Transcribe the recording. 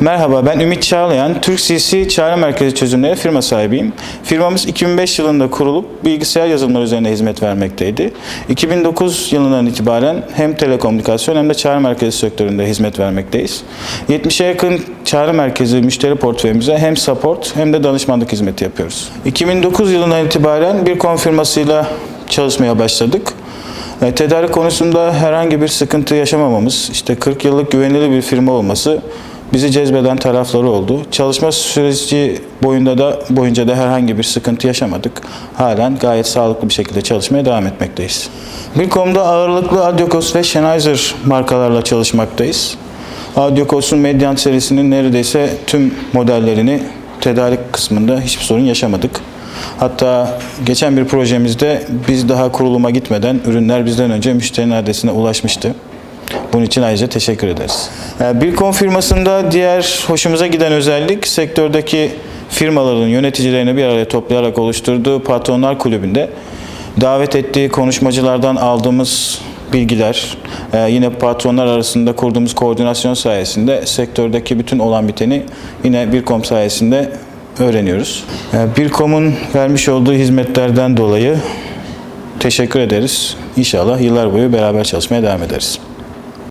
Merhaba, ben Ümit Çağlayan. Türk CC Çağrı Merkezi Çözümleri firma sahibiyim. Firmamız 2005 yılında kurulup bilgisayar yazılımları üzerine hizmet vermekteydi. 2009 yılından itibaren hem telekomünikasyon hem de çağrı merkezi sektöründe hizmet vermekteyiz. 70'e yakın çağrı merkezi müşteri portföyümüze hem support hem de danışmanlık hizmeti yapıyoruz. 2009 yılından itibaren bir konfirmasıyla çalışmaya başladık. E, Tedarik konusunda herhangi bir sıkıntı yaşamamamız, işte 40 yıllık güvenilir bir firma olması bizi cezbeden tarafları oldu. Çalışma süreci boyunda da boyunca da herhangi bir sıkıntı yaşamadık. Halen gayet sağlıklı bir şekilde çalışmaya devam etmekteyiz. Bilkom'da ağırlıklı Adiokos ve Sennheiser markalarla çalışmaktayız. Adiokos'un Median serisinin neredeyse tüm modellerini tedarik kısmında hiçbir sorun yaşamadık. Hatta geçen bir projemizde biz daha kuruluma gitmeden ürünler bizden önce müşterinin adresine ulaşmıştı. Bunun için ayrıca teşekkür ederiz. Ee, Bilkom firmasında diğer hoşumuza giden özellik sektördeki firmaların yöneticilerini bir araya toplayarak oluşturduğu Patronlar Kulübü'nde davet ettiği konuşmacılardan aldığımız bilgiler, e, yine patronlar arasında kurduğumuz koordinasyon sayesinde sektördeki bütün olan biteni yine Bilkom sayesinde öğreniyoruz. E, Bilkom'un vermiş olduğu hizmetlerden dolayı teşekkür ederiz. İnşallah yıllar boyu beraber çalışmaya devam ederiz.